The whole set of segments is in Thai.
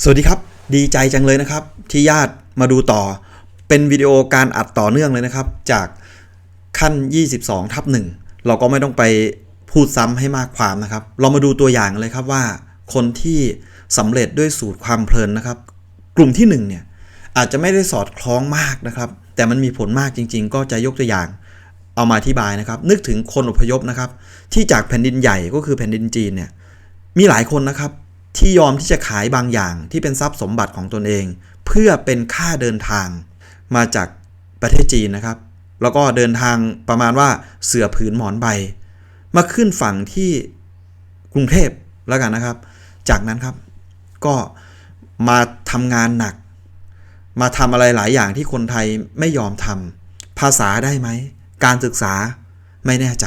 สวัสดีครับ ดีใจจังเลยนะครับ ที่ญาติมาดูต่อ เป็นวิดีโอการอัดต่อเนื่องเลยนะครับ จากขั้น 22 ทับหนึ่งเราก็ไม่ต้องไปพูดซ้ำให้มากความนะครับ เรามาดูตัวอย่างเลยครับว่า คนที่สำเร็จด้วยสูตรความเพลินนะครับ กลุ่มที่หนึ่งเนี่ยอาจจะไม่ได้สอดคล้องมากนะครับ แต่มันมีผลมากจริง ๆ ก็จะยกตัวอย่างเอามาอธิบายนะครับ นึกถึงคนอพยพนะครับ ที่จากแผ่นดินใหญ่ก็คือแผ่นดินจีนเนี่ยมีหลายคนนะครับ ที่ยอมที่จะขายบางอย่างที่เป็นทรัพย์สมบัติของตนเอง เพื่อเป็นค่าเดินทางมาจากประเทศจีนนะครับ แล้วก็เดินทางประมาณว่าเสือผืนหมอนใบ มาขึ้นฝั่งที่กรุงเทพแล้วกันนะครับ จากนั้นครับ ก็มาทำงานหนัก มาทำอะไรหลายอย่างที่คนไทยไม่ยอมทำภาษาได้ไหม การศึกษาไม่แน่ใจ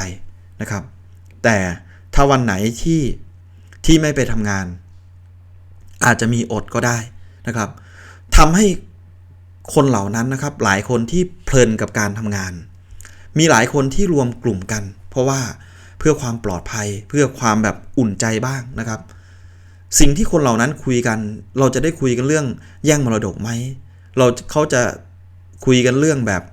นะครับ แต่ถ้าวันไหนที่ที่ไม่ไปทำงาน อาจจะมีอดก็ได้นะครับทำให้คนเหล่านั้นนะครับ หลายคนที่เพลินกับการทำงาน มีหลายคนที่รวมกลุ่มกัน เพราะว่าเพื่อความปลอดภัยเพื่อความแบบอุ่นใจบ้างนะครับ สิ่งที่คนเหล่านั้นคุยกัน เราจะได้คุยกันเรื่องแย่งมรดกไหมเราเขาจะคุยกันเรื่องแบบ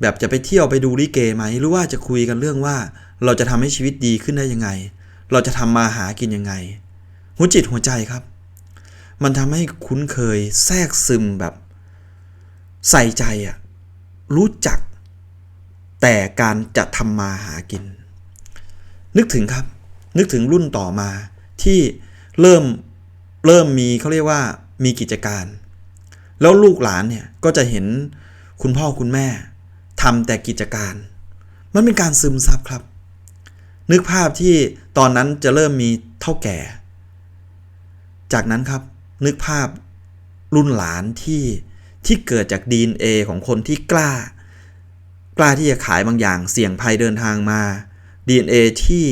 แบบจะไปเที่ยวไปดูลิเกไหมหรือว่าจะคุยกันเรื่องว่า เราจะทำให้ชีวิตดีขึ้นได้ยังไง เราจะทำมาหากินยังไง หัวจิตหัวใจครับ มันทำให้คุ้นเคยแทรกซึมแบบ ใส่ใจอะรู้จัก แต่การจะทำมาหากิน นึกถึงครับ นึกถึงรุ่นต่อมาที่เริ่มเริ่มมีเขาเรียกว่ามีกิจการ แล้วลูกหลานเนี่ยก็จะเห็นคุณพ่อคุณแม่ทำแต่กิจการ มันเป็นการซึมซับครับ นึกภาพที่ตอนนั้นจะเริ่มมีเท่าแก่ จากนั้นครับ นึกภาพรุ่นหลานที่ที่เกิดจาก DNA ของคนที่กล้า กล้าที่จะขายบางอย่างเสี่ยงภัยเดินทางมา DNA ที่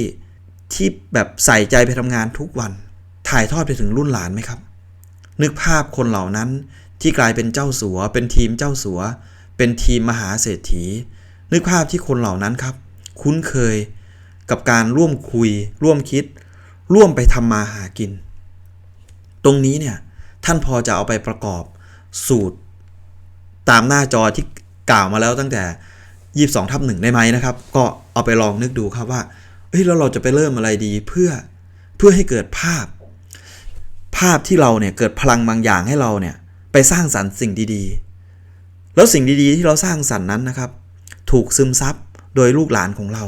ที่แบบใส่ใจไปทำงานทุกวัน ถ่ายทอดไปถึงรุ่นหลานไหมครับ นึกภาพคนเหล่านั้นที่กลายเป็นเจ้าสัว เป็นทีมเจ้าสัว เป็นทีมมหาเศรษฐี นึกภาพที่คนเหล่านั้นครับ คุ้นเคยกับการร่วมคุย ร่วมคิด ร่วมไปทำมาหากิน ตรงนี้เนี่ยท่านพอจะเอาไปประกอบสูตรตามหน้าจอที่กล่าวมาแล้วตั้งแต่ 22ทับหนึ่งได้ไหมนะครับ ก็เอาไปลองนึกดูครับว่าเฮ้ยแล้วเราจะไปเริ่มอะไรดีเพื่อเพื่อให้เกิดภาพ ภาพที่เราเนี่ยเกิดพลังบางอย่างให้เราเนี่ยไปสร้างสรรค์สิ่งดีๆ แล้วสิ่งดีๆ ที่เราสร้างสรรค์นั้นนะครับ ถูกซึมซับโดยลูกหลานของเรา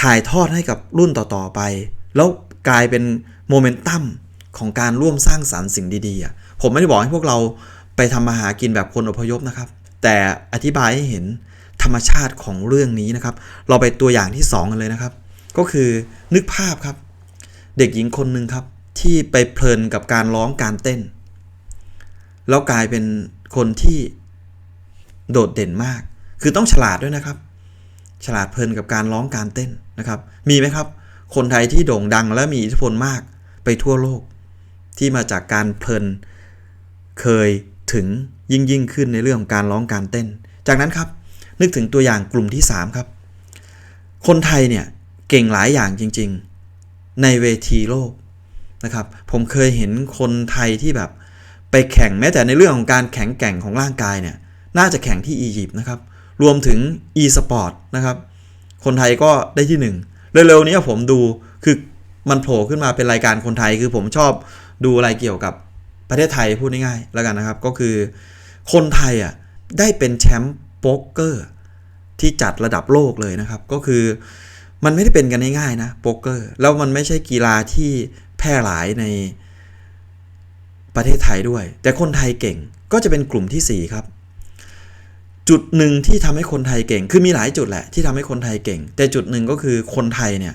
ถ่ายทอดให้กับรุ่นต่อๆไป แล้วกลายเป็น โมเมนตัมของการร่วมสร้างสรรค์สิ่งดีๆอะผมไม่ได้บอกให้พวกเราไปทำมาหากินแบบคนอพยพนะครับ แต่อธิบายให้เห็นธรรมชาติของเรื่องนี้นะครับ เราไปตัวอย่างที่2กันเลยนะครับ ก็คือนึกภาพครับ เด็กหญิงคนหนึ่งครับ ที่ไปเพลินกับการร้องการเต้น แล้วกลายเป็นคนที่โดดเด่นมาก คือต้องฉลาดด้วยนะครับ ฉลาดเพลินกับการร้องการเต้นนะครับ มีไหมครับ คนไทยที่โด่งดังและมีอิทธิพลมาก ไปทั่วโลก ที่มาจากการเพลินเคยถึงยิ่งยิ่งขึ้นในเรื่องของการร้องการเต้น จากนั้นครับนึกถึงตัวอย่างกลุ่มที่ 3 ครับ คนไทยเนี่ยเก่งหลายอย่างจริง ๆ ในเวทีโลกนะครับ ผมเคยเห็นคนไทยที่แบบไปแข่งแม้แต่ในเรื่องของการแข่งแกร่งของร่างกายเนี่ยน่าจะแข่งที่อียิปต์นะครับ รวมถึง e-sport นะครับ คนไทยก็ได้ที่ 1 เร็วๆนี้ผมดูคือ มันโผล่ขึ้นมาเป็นรายการคนไทย คือผมชอบดูอะไรเกี่ยวกับประเทศไทยพูดง่ายๆแล้วกันนะครับ ก็คือคนไทยอะได้เป็นแชมป์โป๊กเกอร์ที่จัดระดับโลกเลยนะครับ ก็คือมันไม่ได้เป็นกันง่ายๆนะโป๊กเกอร์แล้วมันไม่ใช่กีฬาที่แพร่หลายในประเทศไทยด้วย แต่คนไทยเก่งก็จะเป็นกลุ่มที่ 4 ครับ จุดหนึ่งที่ทำให้คนไทยเก่ง คือมีหลายจุดแหละที่ทำให้คนไทยเก่ง แต่จุดหนึ่งก็คือคนไทยเนี่ย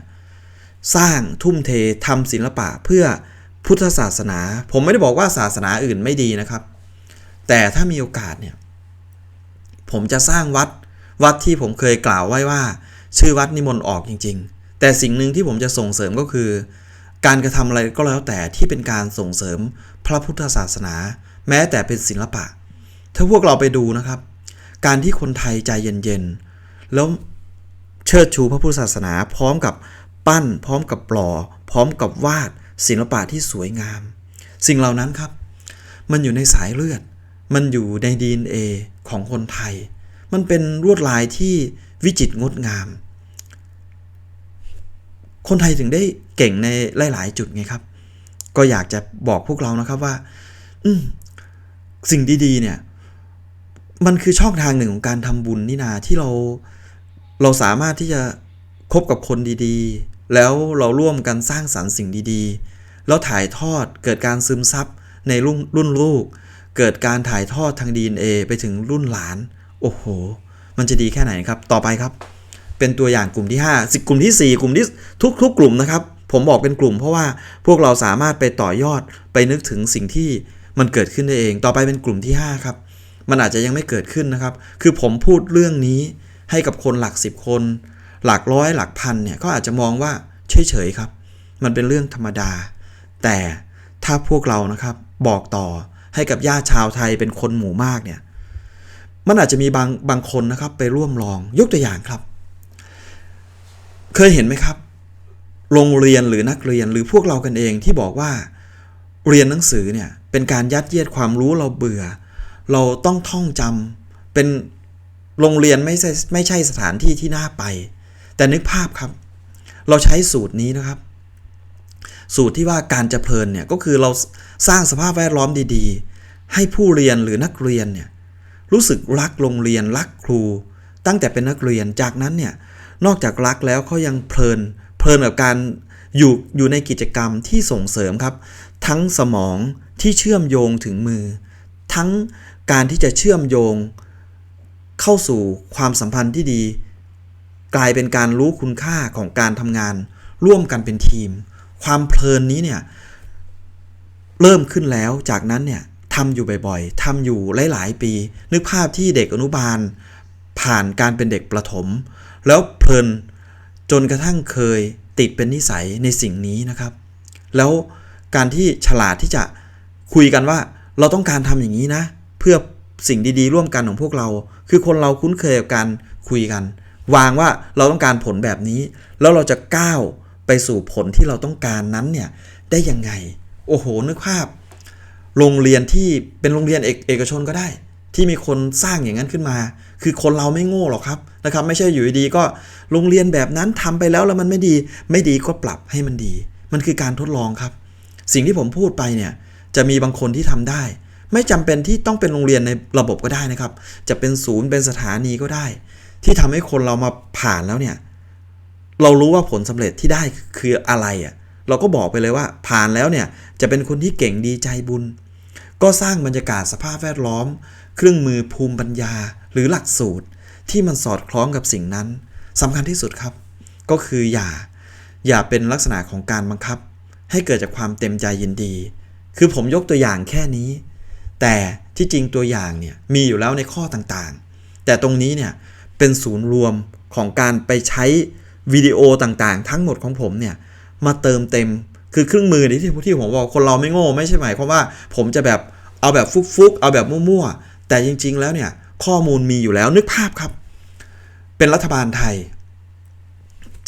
สร้างทุ่มเททำศิลปะเพื่อพุทธศาสนา ผมไม่ได้บอกว่าศาสนาอื่นไม่ดีนะครับ แต่ถ้ามีโอกาสเนี่ย ผมจะสร้างวัดวัดที่ผมเคยกล่าวไว้ว่า ชื่อวัดนิมนต์ออกจริง ๆ แต่สิ่งหนึ่งที่ผมจะส่งเสริมก็คือ การกระทำอะไรก็แล้วแต่ที่เป็นการส่งเสริมพระพุทธศาสนา แม้แต่เป็นศิลปะ ถ้าพวกเราไปดูนะครับ การที่คนไทยใจเย็นๆแล้วเชิดชูพระพุทธศาสนาพร้อมกับ ปั้นพร้อมกับปลอ พร้อมกับวาด ศิลปะที่สวยงาม สิ่งเหล่านั้นครับ มันอยู่ในสายเลือด มันอยู่ใน DNA ของคนไทย มันเป็นลวดลายที่วิจิตรงดงาม คนไทยถึงได้เก่งในหลาย ๆ จุดไงครับ ก็อยากจะบอกพวกเรานะครับว่า อืสิ่งดี ๆ เนี่ย มันคือช่องทางหนึ่งของการทำบุญนี่นาที่เราเราสามารถที่จะคบกับคนดีๆ แล้วเราร่วมกันสร้างสรรค์สิ่งดีๆ แล้วถ่ายทอดเกิดการซึมซับในรุ่นรุ่นลูก เกิดการถ่ายทอดทาง DNA ไปถึงรุ่นหลาน โอ้โห มันจะดีแค่ไหนครับ ต่อไปครับ เป็นตัวอย่างกลุ่มที่5สิกลุ่มที่ 4 กลุ่มที่ทุกทุกกลุ่มนะครับ ผมบอกเป็นกลุ่มเพราะว่าพวกเราสามารถไปต่อยอดไปนึกถึงสิ่งที่มันเกิดขึ้นได้เอง ต่อไปเป็นกลุ่มที่ 5 ครับ มันอาจจะยังไม่เกิดขึ้นนะครับ คือผมพูดเรื่องนี้ให้กับคนหลัก 10 คน หลักร้อยหลักพันเนี่ยก็อาจจะมองว่าเฉยๆครับ มันเป็นเรื่องธรรมดา แต่ถ้าพวกเรานะครับบอกต่อให้กับญาติชาวไทยเป็นคนหมู่มากเนี่ยมันอาจจะมีบางบางคนนะครับไปร่วมลองยกตัวอย่างครับ เคยเห็นไหมครับ โรงเรียนหรือนักเรียนหรือพวกเรากันเองที่บอกว่า เรียนหนังสือเนี่ยเป็นการยัดเยียดความรู้เราเบื่อ เราต้องท่องจำเป็นโรงเรียนไม่ใช่ไม่ใช่สถานที่ที่น่าไป แต่นึกภาพครับ เราใช้สูตรนี้นะครับ สูตรที่ว่าการจะเพลินเนี่ยก็คือเราสร้างสภาพแวดล้อมดีๆ ให้ผู้เรียนหรือนักเรียนเนี่ยรู้สึกรักโรงเรียนรักครู ตั้งแต่เป็นนักเรียนจากนั้นเนี่ยนอกจากรักแล้วเขายังเพลิน เพลินกับการอยู่อยู่ในกิจกรรมที่ส่งเสริมครับ ทั้งสมองที่เชื่อมโยงถึงมือ ทั้งการที่จะเชื่อมโยง เข้าสู่ความสัมพันธ์ที่ดี กลายเป็นการรู้คุณค่าของการทำงาน ร่วมกันเป็นทีม ความเพลินนี้เนี่ยเริ่มขึ้นแล้วจากนั้นเนี่ยทำอยู่บ่อยๆทำอยู่หลายๆปี นึกภาพที่เด็กอนุบาล ผ่านการเป็นเด็กประถม แล้วเพลินจนกระทั่งเคยติดเป็นนิสัยในสิ่งนี้นะครับ แล้วการที่ฉลาดที่จะคุยกันว่าเราต้องการทำอย่างนี้นะ เพื่อสิ่งดีๆ ร่วมกันของพวกเรา คือคนเราคุ้นเคยกับการคุยกัน วางว่าเราต้องการผลแบบนี้ แล้วเราจะก้าวไปสู่ผลที่เราต้องการนั้นเนี่ยได้ยังไง โอ้โหนึกภาพ โรงเรียนที่เป็นโรงเรียนเอกเอกชนก็ได้ ที่มีคนสร้างอย่างนั้นขึ้นมา คือคนเราไม่โง่หรอกครับนะครับ ไม่ใช่อยู่ดีก็โรงเรียนแบบนั้นทำไปแล้วแล้วมันไม่ดี ไม่ดีก็ปรับให้มันดี มันคือการทดลองครับ สิ่งที่ผมพูดไปเนี่ยจะมีบางคนที่ทำได้ ไม่จำเป็นที่ต้องเป็นโรงเรียนในระบบก็ได้นะครับ จะเป็นศูนย์เป็นสถานีก็ได้ ที่ทำให้คนเรามาผ่านแล้วเนี่ย เรารู้ว่าผลสำเร็จที่ได้คืออะไรอะ่ะ เราก็บอกไปเลยว่าผ่านแล้วเนี่ยจะเป็นคนที่เก่งดีใจบุญ ก็สร้างบรรยากาศสภาพแวดล้อม เครื่องมือภูมิปัญญาหรือหลักสูตร ที่มันสอดคล้องกับสิ่งนั้นสำคัญที่สุดครับ ก็คืออย่าอย่าเป็นลักษณะของการบังคับ ให้เกิดจากความเต็มใจยินดี คือผมยกตัวอย่างแค่นี้ แต่ที่จริงตัวอย่างเนี่ยมีอยู่แล้วในข้อต่างๆ แต่ตรงนี้เนี่ย เป็นศูนย์รวมของการไปใช้วิดีโอต่างๆ ทั้งหมดของผมเนี่ยมาเติมเต็มคือเครื่องมือที่ที่ผมบอกคนเราไม่โง่ไม่ใช่หมายความว่าผมจะแบบเอาแบบฟุกๆ เอาแบบมั่วๆ แต่จริงๆแล้วเนี่ยข้อมูลมีอยู่แล้วนึกภาพครับ เป็นรัฐบาลไทย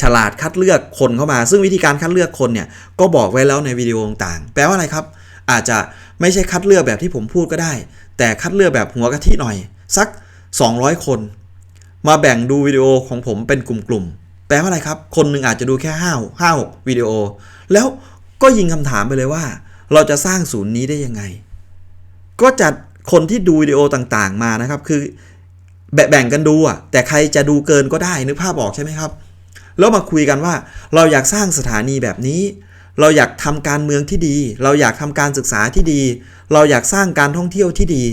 ฉลาดคัดเลือกคนเข้ามา ซึ่งวิธีการคัดเลือกคนเนี่ยก็บอกไว้แล้วในวิดีโอต่างๆ แปลว่าอะไรครับ อาจจะไม่ใช่คัดเลือกแบบที่ผมพูดก็ได้ แต่คัดเลือกแบบหัวกะทิหน่อย สัก 200 คน มาแบ่งดูวิดีโอของผมเป็นกลุ่มๆ แปลว่าอะไรครับ คนหนึ่งอาจจะดูแค่5 5 6วิดีโอ แล้วก็ยิงคำถามไปเลยว่า เราจะสร้างศูนย์นี้ได้ยังไง ก็จัดคนที่ดูวิดีโอต่างๆมานะครับ คือแบ่งกันดูอะ แต่ใครจะดูเกินก็ได้นึกภาพออกใช่ไหมครับ แล้วมาคุยกันว่าเราอยากสร้างสถานีแบบนี้ เราอยากทำการเมืองที่ดี เราอยากทำการศึกษาที่ดี เราอยากสร้างการท่องเที่ยวที่ดี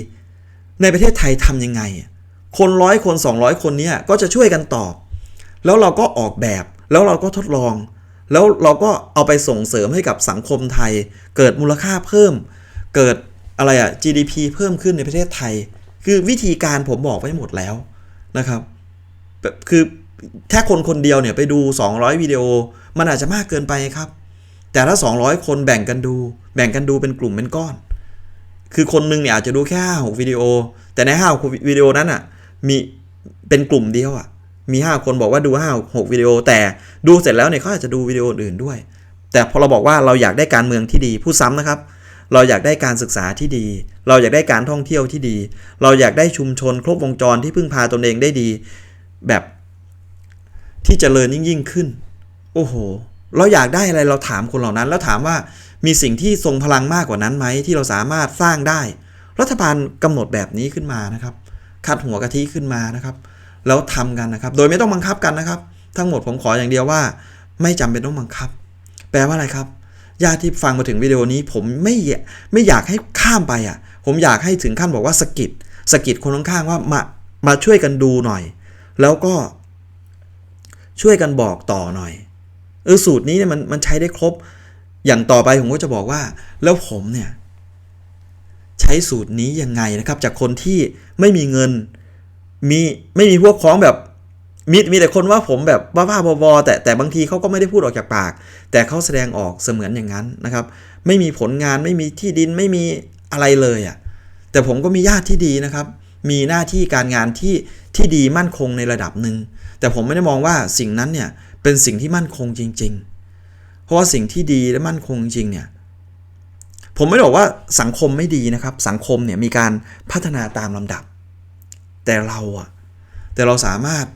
ในประเทศไทยทำยังไง คนร้อยคน 200 คนเนี้ก็จะช่วยกันตอบ แล้วเราก็ออกแบบ แล้วเราก็ทดลอง แล้วเราก็เอาไปส่งเสริมให้กับสังคมไทย เกิดมูลค่าเพิ่ม เกิดอะไรอะ GDP เพิ่มขึ้นในประเทศไทย คือวิธีการผมบอกไว้หมดแล้วนะครับคือแค่คนคนเดียวเนี่ยไปดู 200 วิดีโอ มันอาจจะมากเกินไปครับ แต่ถ้า 200 คนแบ่งกันดู แบ่งกันดูเป็นกลุ่มเป็นก้อน คือคนหนึงเนี่ยอาจจะดูแค่5 6วิดีโอ แต่ใน5 6วิดีโอนั้นอะ มีเป็นกลุ่มเดียวอะ มี 5 คนบอกว่าดู5 6วิดีโอ แต่ดูเสร็จแล้วเนี่ยเขาอาจจะดูวิดีโออื่นด้วย แต่พอเราบอกว่าเราอยากได้การเมืองที่ดีพูดซ้ำนะครับ เราอยากได้การศึกษาที่ดี เราอยากได้การท่องเที่ยวที่ดี เราอยากได้ชุมชนครบวงจรที่พึ่งพาตนเองได้ดี แบบที่เจริญยิ่งยิ่งขึ้น โอ้โห เราอยากได้อะไรเราถามคนเหล่านั้น แล้วถามว่ามีสิ่งที่ทรงพลังมากกว่านั้นไหมที่เราสามารถสร้างได้ รัฐบาลกำหนดแบบนี้ขึ้นมานะครับ คัดหัวกะทิขึ้นมานะครับ แล้วทำกันนะครับ โดยไม่ต้องบังคับกันนะครับ ทั้งหมดผมขออย่างเดียวว่า ไม่จำเป็นต้องบังคับ แปลว่าอะไรครับญาติที่ฟังมาถึงวิดีโอนี้ ผมไม่ไม่อยากให้ข้ามไปอะ ผมอยากให้ถึงขั้นบอกว่าสะกิดสะกิดคนข้างๆว่ามามาช่วยกันดูหน่อย แล้วก็ช่วยกันบอกต่อหน่อยเออสูตรนี้เนี่ยมันมันใช้ได้ครบอย่างต่อไปผมก็จะบอกว่า แล้วผมเนี่ย ใช้สูตรนี้ยังไงนะครับ จากคนที่ไม่มีเงิน มีไม่มีพวกพ้องแบบมีมีแต่คนว่าผมแบบบ้าๆบอๆแต่แต่บางทีเขาก็ไม่ได้พูดออกจากปาก แต่เขาแสดงออกเสมือนอย่างนั้นนะครับ ไม่มีผลงานไม่มีที่ดินไม่มีอะไรเลยอะ่ะแต่ผมก็มีญาติที่ดีนะครับ มีหน้าที่การงานที่ที่ดีมั่นคงในระดับหนึ่งแต่ผมไม่ได้มองว่าสิ่งนั้นเนี่ยเป็นสิ่งที่มั่นคงจริง ๆ เพราะว่าสิ่งที่ดีและมั่นคงจริงเนี่ย ผมไม่ได้บอกว่าสังคมไม่ดีนะครับ สังคมเนี่ยมีการพัฒนาตามลำดับ แต่เราอะแต่เราสามารถ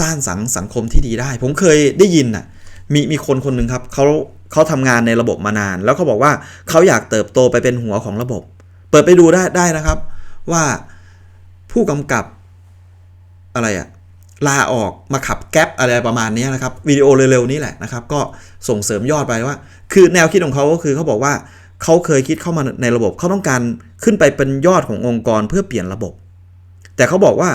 สร้างสังสังคมที่ดีได้ ผมเคยได้ยินน่ะมีมีคนคนหนึ่งครับเขาเขาทำงานในระบบมานาน แล้วเขาบอกว่าเขาอยากเติบโตไปเป็นหัวของระบบ เปิดไปดูได้ได้นะครับ ว่าผู้กำกับอะไรอะลาออกมาขับแก๊ปอะไรประมาณนี้นะครับวิดีโอเร็วๆนี้แหละนะครับ ก็ส่งเสริมยอดไปว่า คือแนวคิดของเขาก็คือเขาบอกว่า เขาเคยคิดเข้ามาในระบบเขาต้องการขึ้นไปเป็นยอดขององค์กรเพื่อเปลี่ยนระบบ แต่เขาบอกว่า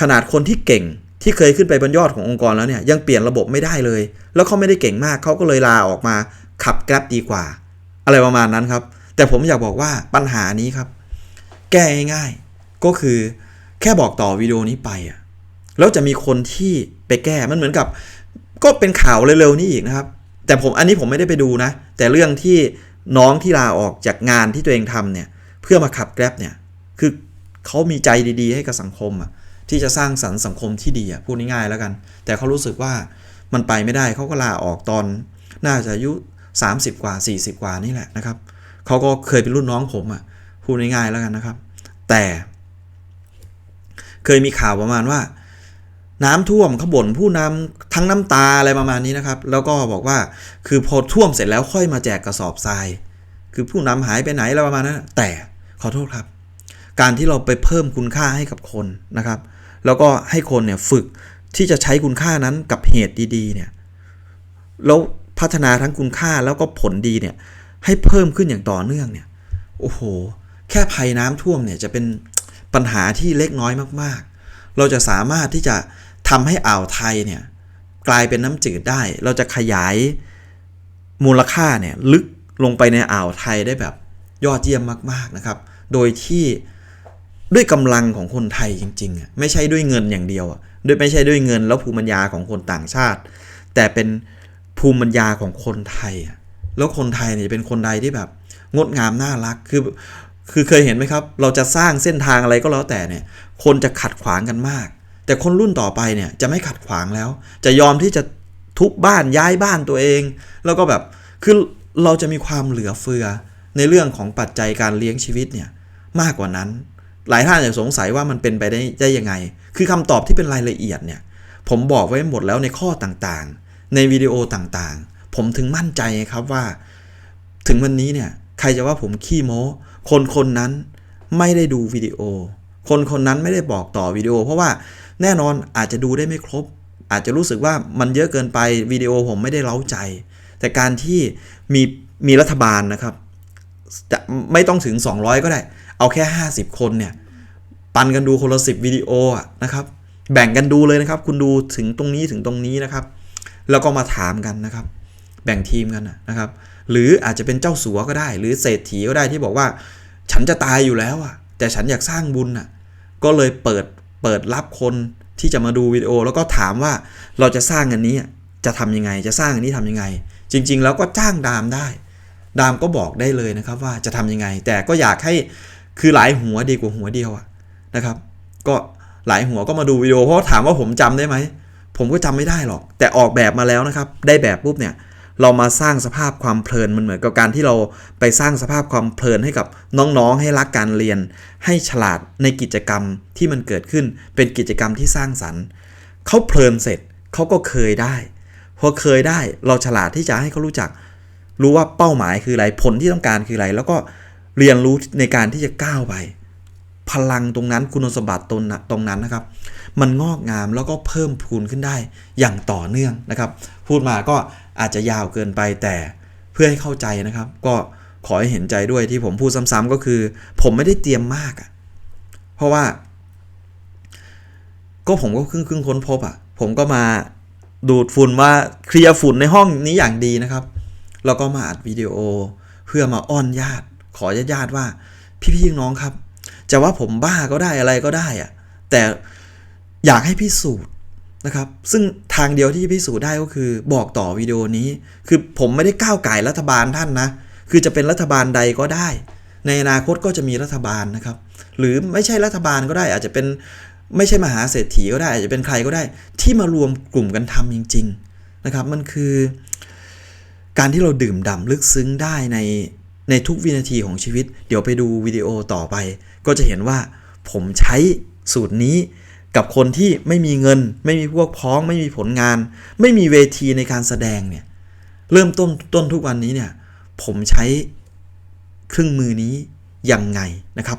ขนาดคนที่เก่งที่เคยขึ้นไปบนยอดขององค์กรแล้วเนี่ยยังเปลี่ยนระบบไม่ได้เลย แล้วเขาไม่ได้เก่งมากเขาก็เลยลาออกมาขับแกร็บดีกว่า อะไรประมาณนั้นครับ แต่ผมอยากบอกว่าปัญหานี้ครับ แก้ง่ายๆก็คือแค่บอกต่อวิดีโอนี้ไปอะแล้วจะมีคนที่ไปแก้มันเหมือนกับ ก็เป็นข่าวเร็วๆนี้อีกนะครับ แต่ผมอันนี้ผมไม่ได้ไปดูนะ แต่เรื่องที่ น้องที่ลาออกจากงานที่ตัวเองทำเนี่ยเพื่อมาขับแกร็บเนี่ยคือเขามีใจดีๆ ให้กับสังคมอะที่จะสร้างสรรค์สังคมที่ดีอะพูดง่ายๆแล้วกัน แต่เขารู้สึกว่ามันไปไม่ได้เขาก็ลาออกตอน น่าจะอายุ 30 กว่า 40 กว่านี่แหละนะครับเขาก็เคยเป็นรุ่นน้องผมอะพูดง่ายๆแล้วกันนะครับ แต่ เคยมีข่าวประมาณว่า น้ำท่วมเขาบ่นผู้นำทั้งน้ำตาอะไรประมาณนี้นะครับ แล้วก็บอกว่าคือพอท่วมเสร็จแล้วค่อยมาแจกกระสอบทราย คือผู้นำหายไปไหนอะไรประมาณนั้นแต่ขอโทษครับ การที่เราไปเพิ่มคุณค่าให้กับคนนะครับ แล้วก็ให้คนเนี่ยฝึกที่จะใช้คุณค่านั้นกับเหตุดีๆเนี่ยแล้วพัฒนาทั้งคุณค่าแล้วก็ผลดีเนี่ยให้เพิ่มขึ้นอย่างต่อเนื่องเนี่ยโอ้โห แค่ภัยน้ำท่วมเนี่ยจะเป็นปัญหาที่เล็กน้อยมากๆ เราจะสามารถที่จะ ทำให้อ่าวไทยเนี่ยกลายเป็นน้ำจืดได้ เราจะขยายมูลค่าเนี่ยลึกลงไปในอ่าวไทยได้แบบยอดเยี่ยมมาก ๆนะครับ โดยที่ด้วยกำลังของคนไทยจริงๆอะไม่ใช่ด้วยเงินอย่างเดียวด้วยไม่ใช่ด้วยเงินแล้วภูมิปัญญาของคนต่างชาติ แต่เป็นภูมิปัญญาของคนไทยอะแล้วคนไทยเนี่ยเป็นคนใดที่แบบ งดงามน่ารัก คือคือเคยเห็นไหมครับ เราจะสร้างเส้นทางอะไรก็แล้วแต่เนี่ย คนจะขัดขวางกันมาก แต่คนรุ่นต่อไปเนี่ยจะไม่ขัดขวางแล้ว จะยอมที่จะทุบบ้านย้ายบ้านตัวเอง แล้วก็แบบคือเราจะมีความเหลือเฟือในเรื่องของปัจจัยการเลี้ยงชีวิตเนี่ยมากกว่านั้น หลายท่านอาจจะสงสัยว่ามันเป็นไปได้ได้ยังไง คือคำตอบที่เป็นรายละเอียดเนี่ยผมบอกไว้หมดแล้วในข้อต่างๆ ในวิดีโอต่างๆ ผมถึงมั่นใจครับว่า ถึงวันนี้เนี่ยใครจะว่าผมขี้โม้ คนคนนั้นไม่ได้ดูวิดีโอ คนคนนั้นไม่ได้บอกต่อวิดีโอ เพราะว่าแน่นอนอาจจะดูได้ไม่ครบ อาจจะรู้สึกว่ามันเยอะเกินไปวิดีโอผมไม่ได้เล้าใจ แต่การที่มีมีรัฐบาลนะครับ จะไม่ต้องถึง 200 ก็ได้ เอาแค่ 50 คนเนี่ย ปันกันดูคนละสิบวิดีโออะนะครับ แบ่งกันดูเลยนะครับ คุณดูถึงตรงนี้ถึงตรงนี้นะครับ แล้วก็มาถามกันนะครับ แบ่งทีมกันนะครับ หรืออาจจะเป็นเจ้าสัวก็ได้ หรือเศรษฐีก็ได้ที่บอกว่า ฉันจะตายอยู่แล้วอะ แต่ฉันอยากสร้างบุญอะก็เลยเปิดเปิดรับคนที่จะมาดูวิดีโอ แล้วก็ถามว่าเราจะสร้างอันนี้จะทำยังไงจะสร้างอันนี้ทำยังไง จริง ๆ แล้วก็จ้างดามได้ ดามก็บอกได้เลยนะครับว่าจะทำยังไง แต่ก็อยากให้คือหลายหัวดีกว่าหัวเดียวนะครับ ก็หลายหัวก็มาดูวิดีโอเพราะถามว่าผมจำได้ไหมผมก็จำไม่ได้หรอก แต่ออกแบบมาแล้วนะครับ ได้แบบปุ๊บเนี่ย เรามาสร้างสภาพความเพลินมันเหมือนกับการที่เราไปสร้างสภาพความเพลินให้กับน้องๆ ให้รักการเรียน ให้ฉลาดในกิจกรรมที่มันเกิดขึ้นเป็นกิจกรรมที่สร้างสรรค์เขาเพลินเสร็จเขาก็เคยได้พอเคยได้เราฉลาดที่จะให้เขารู้จัก รู้ว่าเป้าหมายคืออะไรผลที่ต้องการคืออะไร แล้วก็เรียนรู้ในการที่จะก้าวไปพลังตรงนั้นคุณสมบัติตรงนั้นตรงนั้นนะครับ มันงอกงามแล้วก็เพิ่มพูนขึ้นได้อย่างต่อเนื่องนะครับ พูดมาก็ อาจจะยาวเกินไปแต่เพื่อให้เข้าใจนะครับ ก็ขอให้เห็นใจด้วยที่ผมพูดซ้ำๆก็คือ ผมไม่ได้เตรียมมากอะเพราะว่า ก็ผมก็ครึ่งครึ่งค้นพบอะผมก็มาดูดฝุ่นว่าเคลียร์ฝุ่นในห้องนี้อย่างดีนะครับ แล้วก็มาอัดวิดีโอเพื่อมาอ้อนญาติ ขอญาติญาติๆว่า พี่ๆน้องครับ จะว่าผมบ้าก็ได้อะไรก็ได้อะแต่อยากให้พิสูจน์ นะครับ ซึ่งทางเดียวที่พิสูจน์ได้ก็คือบอกต่อวิดีโอนี้ คือผมไม่ได้ก้าวไก่รัฐบาลท่านนะ คือจะเป็นรัฐบาลใดก็ได้ ในอนาคตก็จะมีรัฐบาลนะครับ หรือไม่ใช่รัฐบาลก็ได้ อาจจะเป็นไม่ใช่มหาเศรษฐีก็ได้ อาจจะเป็นใครก็ได้ ที่มารวมกลุ่มกันทำจริง ๆนะครับ มันคือ การที่เราดื่มด่ำลึกซึ้งได้ในในทุกวินาทีของชีวิต เดี๋ยวไปดูวิดีโอต่อไป ก็จะเห็นว่าผมใช้สูตรนี้ กับคนที่ไม่มีเงิน ไม่มีพวกพ้อง ไม่มีผลงาน ไม่มีเวทีในการแสดงเนี่ยเริ่มต้นต้นทุกวันนี้เนี่ยผมใช้เครื่องมือนี้ยังไงนะครับ